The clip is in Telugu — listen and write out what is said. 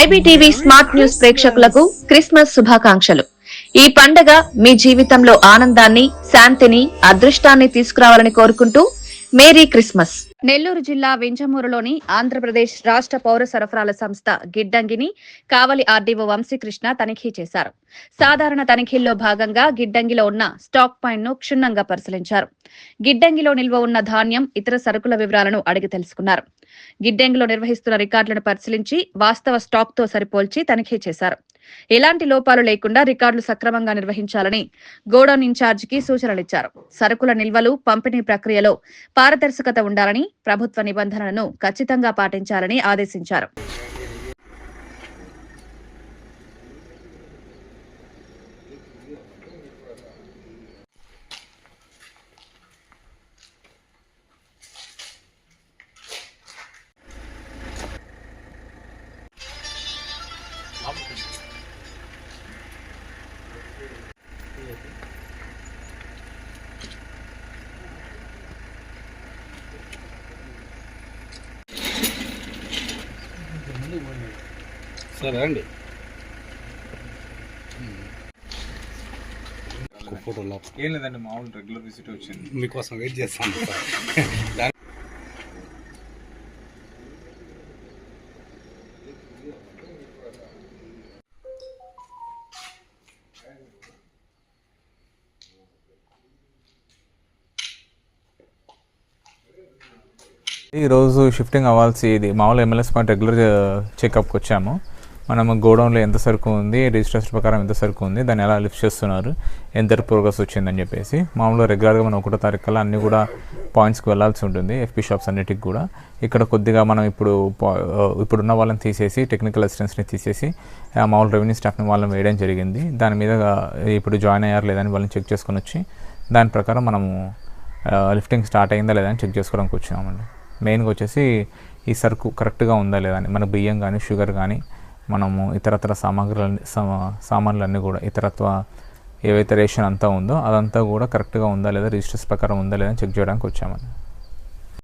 ఐబీటీవీ స్మార్ట్ న్యూస్ ప్రేక్షకులకు క్రిస్మస్ శుభాకాంక్షలు. ఈ పండగ మీ జీవితంలో ఆనందాన్ని శాంతిని అదృష్టాన్ని తీసుకురావాలని కోరుకుంటూ మేరీ క్రిస్మస్. నెల్లూరు జిల్లా వింజమూరులోని ఆంధ్రప్రదేశ్ రాష్ట్ర పౌర సరఫరాల సంస్థ గిడ్డంగిని కావలి ఆర్డీఓ వంశీకృష్ణ తనిఖీ చేశారు. సాధారణ తనిఖీల్లో భాగంగా గిడ్డంగిలో ఉన్న స్టాక్ పాయింట్ను క్షుణ్ణంగా పరిశీలించారు. గిడ్డంగిలో నిల్వ ఉన్న ధాన్యం ఇతర సరుకుల వివరాలను అడిగి తెలుసుకున్నారు. గిడ్డంగిలో నిర్వహిస్తున్న రికార్డులను పరిశీలించి వాస్తవ స్టాక్తో సరిపోల్చి తనిఖీ చేశారు. ఎలాంటి లోపాలు లేకుండా రికార్డులు సక్రమంగా నిర్వహించాలని గోడౌన్ ఇన్ఛార్జికి సూచనలిచ్చారు. సరుకుల నిల్వలు పంపిణీ ప్రక్రియలో పారదర్శకత ఉండాలని ప్రభుత్వ నిబంధనలను ఖచ్చితంగా పాటించాలని ఆదేశించారు. సరే అండి ఫోటోలో ఏం లేదండి మామూలు రెగ్యులర్ విజిట్ వచ్చింది. మీకోసం వెయిట్ చేస్తాను. సార్ ఈరోజు షిఫ్టింగ్ అవ్వాల్సి ఇది. మామూలు ఎంఎల్ఎస్ పాయింట్ రెగ్యులర్ చెకప్కి వచ్చాము. మనము గోడౌన్లో ఎంత సరుకు ఉంది రిజిస్ట్రేషన్ ప్రకారం ఎంత సరుకు ఉంది దాన్ని ఎలా లిఫ్ట్ చేస్తున్నారు ఎంత ప్రోగ్రెస్ వచ్చిందని చెప్పేసి. మామూలుగా రెగ్యులర్గా మనం ఒకటో తారీఖు కల్లా అన్నీ కూడా పాయింట్స్కి వెళ్ళాల్సి ఉంటుంది ఎఫ్పీ షాప్స్ అన్నిటికి కూడా. ఇక్కడ కొద్దిగా మనం ఇప్పుడు ఇప్పుడున్న వాళ్ళని తీసేసి టెక్నికల్ అసిస్టెంట్స్ని తీసేసి మామూలు రెవెన్యూ స్టాఫ్ని వాళ్ళని వేయడం జరిగింది. దాని మీద ఇప్పుడు జాయిన్ అయ్యారు లేదని వాళ్ళని చెక్ చేసుకొని వచ్చి దాని ప్రకారం మనము లిఫ్టింగ్ స్టార్ట్ అయిందా లేదా అని చెక్ చేసుకోవడానికి వచ్చినామండి మెయిన్గా వచ్చేసి ఈ సరుకు కరెక్ట్గా ఉందా లేదా అని మన బియ్యం కానీ షుగర్ కానీ మనము ఇతరత్ర సామాగ్రి సా- సామాన్లన్నీ కూడా ఇతరత్వ ఏవైతే రేషన్ అంతా ఉందో అదంతా కూడా కరెక్ట్గా ఉందా లేదా రిజిస్టర్స్ ప్రకారం ఉందా లేదా అని చెక్ చేయడానికి వచ్చామని